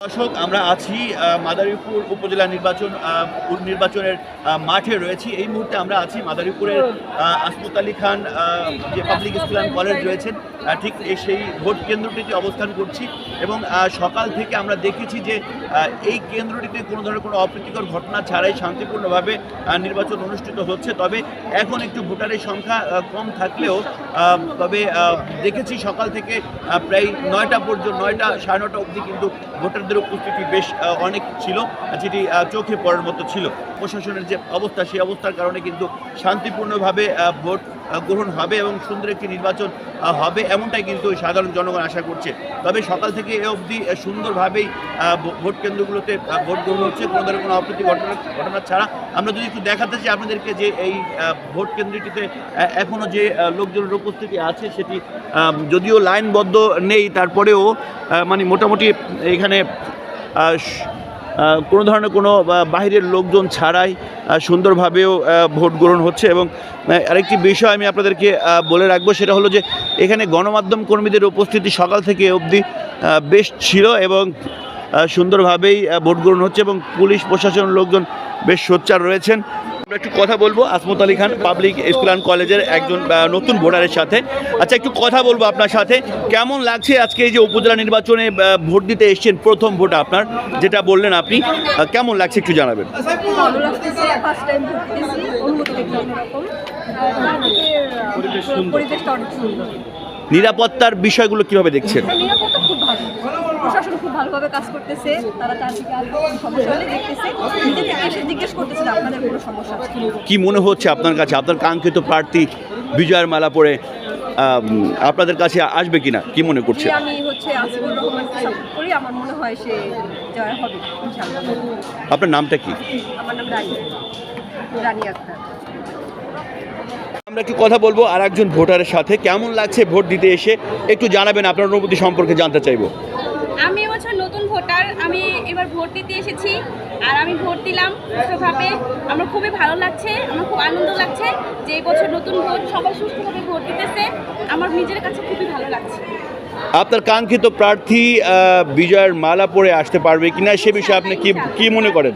দর্শক, আমরা আছি মাদারীপুর উপজেলা নির্বাচন নির্বাচনের মাঠে রয়েছি। এই মুহূর্তে আমরা আছি মাদারীপুরের আসমত আলী খান যে পাবলিক স্কুল অ্যান্ড কলেজ রয়েছেন ঠিক সেই ভোট কেন্দ্রটিতে অবস্থান করছি এবং সকাল থেকে আমরা দেখেছি যে এই কেন্দ্রটিতে কোনো ধরনের কোনো অপ্রীতিকর ঘটনা ছাড়াই শান্তিপূর্ণভাবে নির্বাচন অনুষ্ঠিত হচ্ছে। তবে এখন একটু ভোটারের সংখ্যা কম থাকলেও তবে দেখেছি সকাল থেকে প্রায় নয়টা পর্যন্ত, নয়টা সাড়ে নটা অবধি কিন্তু ভোটারদের উপস্থিতি বেশ অনেক ছিল, যেটি চোখে পড়ার মতো ছিল। প্রশাসনের যে অবস্থা, সেই অবস্থার কারণে কিন্তু শান্তিপূর্ণভাবে ভোট গ্রহণ হবে এবং সুন্দর একটি নির্বাচন হবে। এমনটাই কিন্তু সাধারণ জনগণ আশা করছে। তবে সকাল থেকে এ অবধি সুন্দরভাবেই ভোট কেন্দ্রগুলোতে ভোট গ্রহণ হচ্ছে। কোনো ধরনের কোনো অপ্রীতি ঘটনা ঘটনা ছাড়া। আমরা যদি একটু দেখাতে চাই আপনাদেরকে যে এই ভোট কেন্দ্রটিতে এখনও যে লোকজনের উপস্থিতি আছে সেটি যদিও লাইনবদ্ধ নেই, তারপরেও মানে মোটামুটি এখানে কোনো ধরনের কোনো বাহিরের লোকজন ছাড়াই সুন্দরভাবেও ভোট গ্রহণ হচ্ছে এবং আরেকটি বিষয় আমি আপনাদেরকে বলে রাখব, সেটা হলো যে এখানে গণমাধ্যম কর্মীদের উপস্থিতি সকাল থেকে অবধি বেশ ছিল এবং সুন্দরভাবেই ভোট গ্রহণ হচ্ছে এবং পুলিশ, প্রশাসন লোকজন বেশ সোচ্চার রয়েছেন। আমরা একটু কথা বলব। Asmat Ali Khan public school and কলেজের একজন নতুন ভোটারের সাথে। আচ্ছা একটু কথা বলব আপনার সাথে। কেমন লাগছে আজকে এই যে উপজেলা নির্বাচনে ভোট দিতে এসেছেন প্রথম ভোট আপনার? যেটা বললেন আপনি কেমন লাগছে একটু জানাবেন? নিরাপত্তার বিষয়গুলো কীভাবে দেখছেন আর নিরাপত্তা খুব ভালো প্রশাসন খুব ভালোভাবে কাজ করতেছে তারা চারদিকে আর সমস্যা হলে দেখতেছে। নিজে থেকে এসে জিজ্ঞেস করতেছে যে আপনাদের কোনো সমস্যা আছে। কি মনে হচ্ছে আপনার কাছে? আপনার কাঙ্ক্ষিত প্রার্থী বিজয়ের মালা পরে আপনাদের কাছে আসবে কিনা? কি মনে যে করছে আমি হচ্ছে আসিফুর রহমানকে সাপোর্ট করি। আমার মনে হয় সে জয় হবে ইনশাআল্লাহ। আপনার নামটা কি? আমার নাম রানী। রানী আক্তার। আমরা একটু কথা বলব আর একজন ভোটারের সাথে। কেমন লাগছে ভোট দিতে এসে? একটু জানাবেন আপনার অনুভূতি সম্পর্কে জানতে চাইব আমি এবছর নতুন ভোটার আমি এবার ভোট দিতে এসেছি আর আমি ভোট দিলাম সুষ্ঠুভাবে আমার খুবই ভালো লাগছে আমার খুব আনন্দ লাগছে যে বছর নতুন ভোট সবাই সুষ্ঠুভাবে ভোট দিতেছে। আমার নিজের কাছে খুবই ভালো লাগছে। আপনার কাঙ্ক্ষিত প্রার্থী বিজয়ের মালা পরে আসতে পারবে কিনা সে বিষয়ে আপনি কি কি মনে করেন?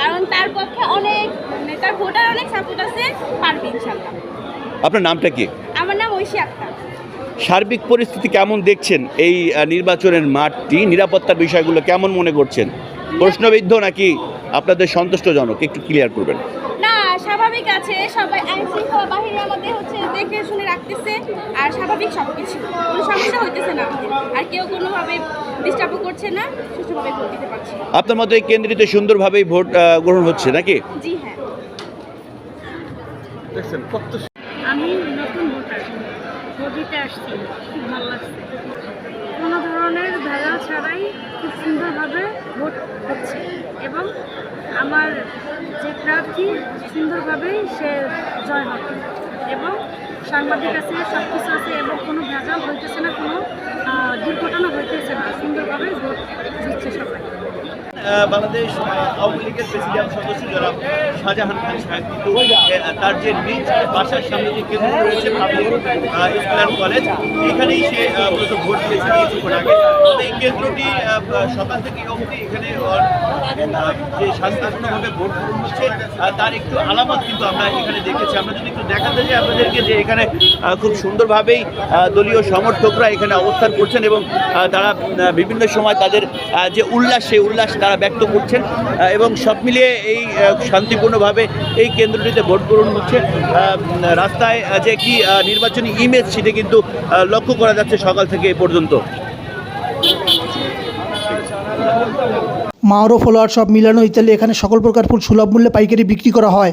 কারণ তার পক্ষে অনেক মানে তার ভোটার অনেক সাপোর্ট আছে পারবে ইনশাল্লাহ আপনার নামটা কি? আমার নাম ঐশী আক্তার। সার্বিক পরিস্থিতি কেমন দেখছেন এই নির্বাচনের মাঠটি? নিরাপত্তার বিষয়গুলো কেমন মনে করছেন? প্রশ্নবিদ্ধ নাকি আপনাদের সন্তুষ্টজনক? একটু ক্লিয়ার করবেন। না স্বাভাবিক আছে। সবাই আইন শৃঙ্খলা বাহিনী আমাদের হচ্ছে দেখে শুনে রাখতেছে আর স্বাভাবিক সব কিছু কোনো সমস্যা হইতেছে না আমাদের। আর কেউ কোনোভাবে ডিস্টার্বও করছে না সুষ্ঠুভাবে ভোট দিতে পারছি আপনার মতো এই কেন্দ্রিতে সুন্দরভাবেই ভোট গ্রহণ হচ্ছে নাকি? জি হ্যাঁ। আমি নতুন ভোটার। ভোট দিতে আসছি, খুব ভালো লাগছে। কোনো ধরনের ভেজাল ছাড়াই খুব সুন্দরভাবে ভোট হচ্ছে এবং আমার যে প্রার্থী সুন্দরভাবেই সে জয় হবে এবং সাংবাদিক আছে সব কিছু আছে এবং কোনো ভেজাল হইতেছে না কোনো আহ, দুর্ঘটনা হইতেছে না সুন্দরভাবে ভোট দিচ্ছে সবাই আহ, বাংলাদেশ আওয়ামী লীগের প্রেসিডিয়াম সদস্য জনাব শাহজাহান খান সাহেব, কিন্তু তার যে নিজ বাসার সামনে যে কেন্দ্র রয়েছে পাবলিক কলেজ, এখানেই সে মূলত ভোট দিয়েছে কিছুক্ষণ আগে। এই কেন্দ্রটি সকাল থেকে অবধি এখানে যে শান্তিপূর্ণভাবে ভোট গ্রহণ হচ্ছে তার একটু আলামত কিন্তু আমরা এখানে দেখেছি। আমরা যদি একটু দেখাতে চাই আপনাদেরকে যে এখানে খুব সুন্দরভাবেই দলীয় সমর্থকরা এখানে অবস্থান করছেন এবং তারা বিভিন্ন সময় তাদের যে উল্লাস, সেই উল্লাস তারা ব্যক্ত করছেন এবং সব মিলিয়ে এই শান্তিপূর্ণভাবে এই কেন্দ্রটিতে ভোট গ্রহণ হচ্ছে। রাস্তায় যে কি নির্বাচনী ইমেজ সেটি কিন্তু লক্ষ্য করা যাচ্ছে সকাল থেকে এ পর্যন্ত। মাওরো ফলোয়ার সব মিলানো ইত্যাদি এখানে সকল প্রকার ফুল সুলভ মূল্যে পাইকারি বিক্রি করা হয়।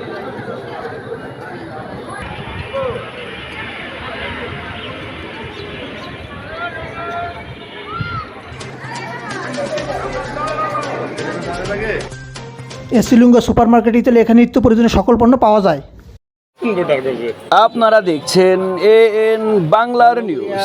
এসিলুঙ্গা সুপার মার্কেট ইতালি এখানে নিত্য প্রয়োজনীয় সকল পণ্য পাওয়া যায়। আপনারা দেখছেন এ এন বাংলার নিউজ